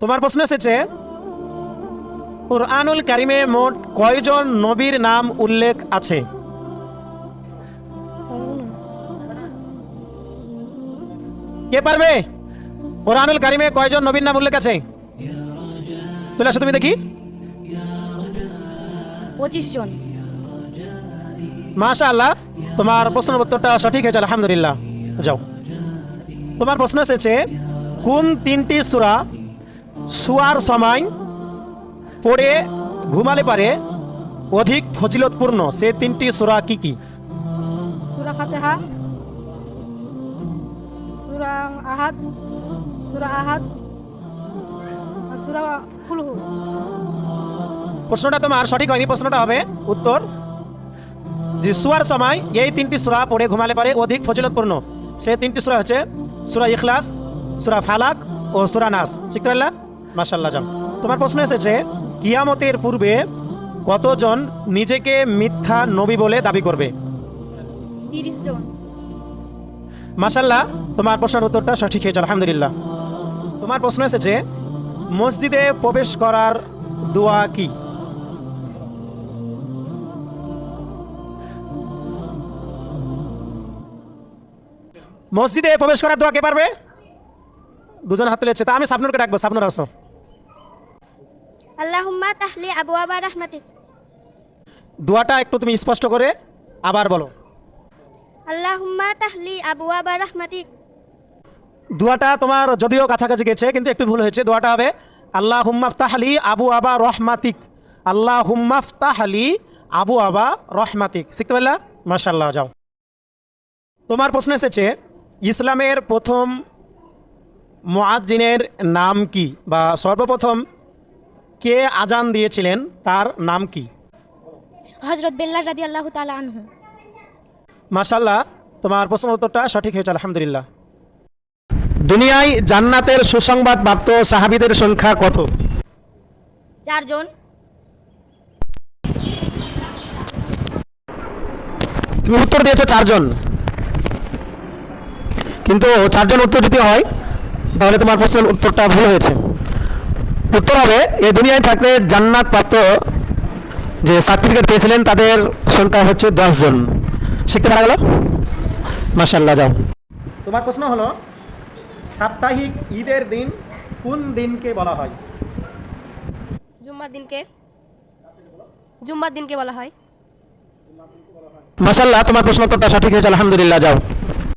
তোমার প্রশ্ন এসেছে কুরআনুল কারিমে মোট কয়জন নবীর নাম উল্লেখ আছে? কে পারবে? কোরআনুল কারিমে কয়জন নবীর নাম উল্লেখ আছে? চলে আসো তুমি দেখি। পঁচিশ জন। মাশা আল্লাহ তোমার প্রশ্ন উত্তরটা সঠিক হয়েছে আলহামদুলিল্লাহ। যাও। তোমার প্রশ্ন এসেছে কোন তিনটি সূরা শুয়ার সময় পড়ে ঘুমালে পারে অধিক ফজিলতপূর্ণ সে তিনটি সূরা কি কি? সুরা ফাতেহা সুরা আহাদ সুরা আহাদ সুরা কুলহু প্রশ্নটা তোমার সঠিক হয়নি প্রশ্নটা হবে উত্তর যে শুয়ার সময় এই তিনটি সূরা পড়ে ঘুমালে পারে অধিক ফজিলতপূর্ণ সে তিনটি সূরা হচ্ছে সূরা ইখলাস সূরা ফালাক ও সুরা নাস শিখতে পারলা মাশাল্লাহ যাও তোমার প্রশ্ন এসেছে কিয়ামতের পূর্বে কতজন নিজেকে মিথ্যা নবী বলে দাবি করবে? তিরিশ জন। মাশাল্লাহ তোমার প্রশ্নের উত্তরটা সঠিক হয়েছে আলহামদুলিল্লাহ। তোমার প্রশ্ন এসেছে মসজিদে প্রবেশ করার দোয়া কি? মসজিদে প্রবেশ করার দোয়া কে পারবে? দুজন হাত তুলেছে তা আমি সাপনুরকে ডাকবো সাপনুর আসো। আল্লাহুম্মা তাহলি আবু আবা রহমাতিক। দোয়াটা একটু তুমি স্পষ্ট করে আবার বলো। আল্লাহুম্মা তাহলি আবু আবা রহমাতিক। দোয়াটা তোমার যদিও কাছাকাছি গেছে কিন্তু একটু ভুল হয়েছে। দোয়াটা হবে আল্লাহ হুম্মাফতাহলি আবু আবা রহমাতিক। আল্লাহ হুম্মাফতাহলি আবু আবা রহমাতিক। শিখতে পারলা? মার্শাল্লাহ যাও। তোমার প্রশ্ন এসেছে ইসলামের প্রথম মুআজ্জিনের নাম কি? বা সর্বপ্রথম কে আজান দিয়েছিলেন তার নাম কি? হজরত বেল্লার রাদি আল্লাহ তালা আনহু। মাশাল্লাহ তোমার প্রশ্ন উত্তরটা সঠিক হয়েছে আলহামদুলিল্লাহ। দুনিয়ায় জান্নাতের সুসংবাদ প্রাপ্ত সাহাবিদের সংখ্যা কত? চারজন। তুমি উত্তর দিয়েছ চারজন। কিন্তু চারজন উত্তর যদি হয় তাহলে তোমার প্রশ্নের উত্তরটা ভুল হয়েছে। উত্তর হবে এই দুনিয়ায় থাকলে জান্নাত প্রাপ্ত যে সার্টিফিকেট পেয়েছিলেন তাদের সংখ্যা হচ্ছে দশজন শিখতে পারা গেল? মাসাল্লাহ যাও। তোমার প্রশ্ন হলো সাপ্তাহিক ঈদের দিন কোন দিনকে বলা হয়? জুম্মার দিনকে? জুম্মার দিনকে বলা হয়। মাসাল্লাহ তোমার প্রশ্ন উত্তরটা সঠিক হয়েছে আলহামদুলিল্লাহ যাও।